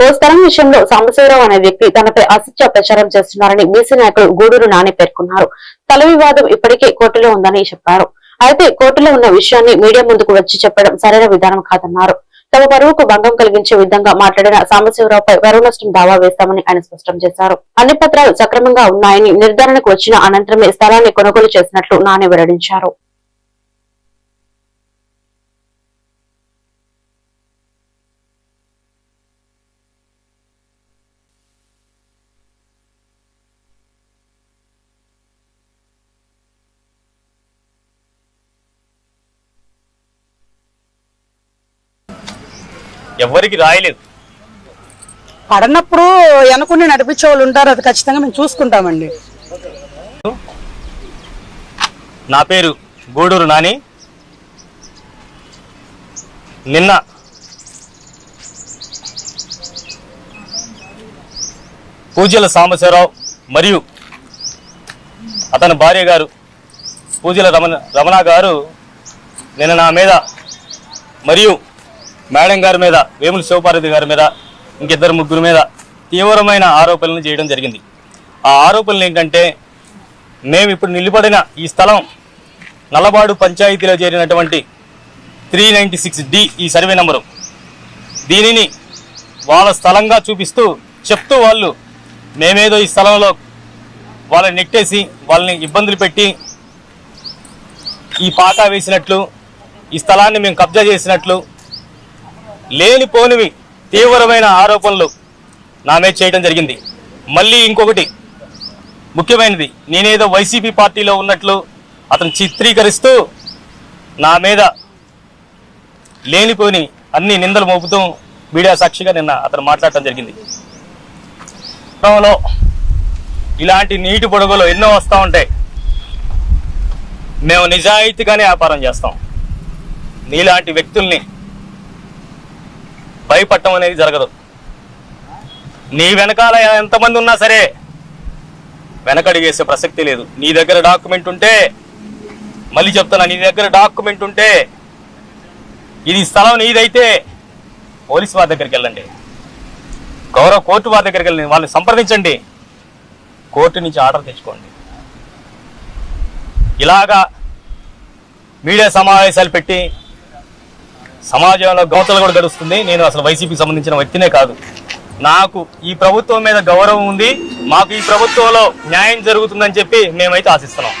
ఓ స్థలం విషయంలో సాంబశివరావు అనే వ్యక్తి తనపై అసత్య ప్రచారం చేస్తున్నారని బీసీ నాయకులు గూడూరు నాని పేర్కొన్నారు. తల వివాదం ఇప్పటికే కోర్టులో ఉందని చెప్పారు. అయితే కోర్టులో ఉన్న విషయాన్ని మీడియా ముందుకు వచ్చి చెప్పడం సరైన విధానం కాదన్నారు. తమ పరువుకు భంగం కలిగించే విధంగా మాట్లాడిన సాంబశివరావుపై పరువు నష్టం దావా వేస్తామని ఆయన స్పష్టం చేశారు. అన్ని పత్రాలు సక్రమంగా ఉన్నాయని నిర్ధారణకు వచ్చిన అనంతరమే స్థలాన్ని కొనుగోలు చేసినట్లు నాని వెల్లడించారు. ఎవరికి రాయలేదు. పడనప్పుడు వెనకుండి నడిపించే వాళ్ళు ఉంటారు అది ఖచ్చితంగా మేము చూసుకుంటామండి. నా పేరు గూడూరు నాని. నిన్న పూజల సాంబశివరావు మరియు అతని భార్య గారు పూజల రమణ రమణ గారు నిన్న నా మీద మరియు మేడం గారి మీద వేముల శివపార్వతి గారి మీద ఇంకిద్దరు ముగ్గురు మీద తీవ్రమైన ఆరోపణలు చేయడం జరిగింది. ఆ ఆరోపణలు ఏంటంటే మేము ఇప్పుడు నిలబడిన ఈ స్థలం నల్లబాడు పంచాయతీలో చేరినటువంటి three ninety six D E survey number. దీనిని వాళ్ళ స్థలంగా చూపిస్తూ చెప్తూ వాళ్ళు మేమేదో ఈ స్థలంలో వాళ్ళని నెట్టేసి వాళ్ళని ఇబ్బందులు పెట్టి ఈ పాకా వేసినట్లు ఈ స్థలాన్ని మేము కబ్జా చేసినట్లు లేనిపోనివి తీవ్రమైన ఆరోపణలు నా మీద చేయడం జరిగింది. మళ్ళీ ఇంకొకటి ముఖ్యమైనది నేనేదో వైసీపీ పార్టీలో ఉన్నట్లు అతను చిత్రీకరిస్తూ నా మీద లేనిపోని అన్ని నిందలు మోపుతూ మీడియా సాక్షిగా నిన్న అతను మాట్లాడటం జరిగింది. ఇలాంటి నీటి పొడుగులు ఎన్నో వస్తూ ఉంటాయి మేము నిజాయితీగానే వ్యాపారం చేస్తాం. నీలాంటి వ్యక్తుల్ని భయపడటం అనేది జరగదు. నీ వెనకాల ఎంతమంది ఉన్నా సరే వెనకడిగేసే ప్రసక్తి లేదు. నీ దగ్గర డాక్యుమెంట్ ఉంటే మళ్ళీ చెప్తున్నా నీ దగ్గర డాక్యుమెంట్ ఉంటే ఇది స్థలం నీదైతే పోలీస్ వారి దగ్గరికి వెళ్ళండి. గౌరవ కోర్టు వారి దగ్గరికి వెళ్ళండి. వాళ్ళని సంప్రదించండి. కోర్టు నుంచి ఆర్డర్ తెచ్చుకోండి. ఇలాగా మీడియా సమావేశాలు పెట్టి సమాజంలో గౌతలు కూడా గడుస్తుంది. నేను అసలు వైసీపీకి సంబంధించిన వ్యక్తినే కాదు. నాకు ఈ ప్రభుత్వం మీద గౌరవం ఉంది. మాకు ఈ ప్రభుత్వంలో న్యాయం జరుగుతుందని చెప్పి మేమైతే ఆశిస్తున్నాం.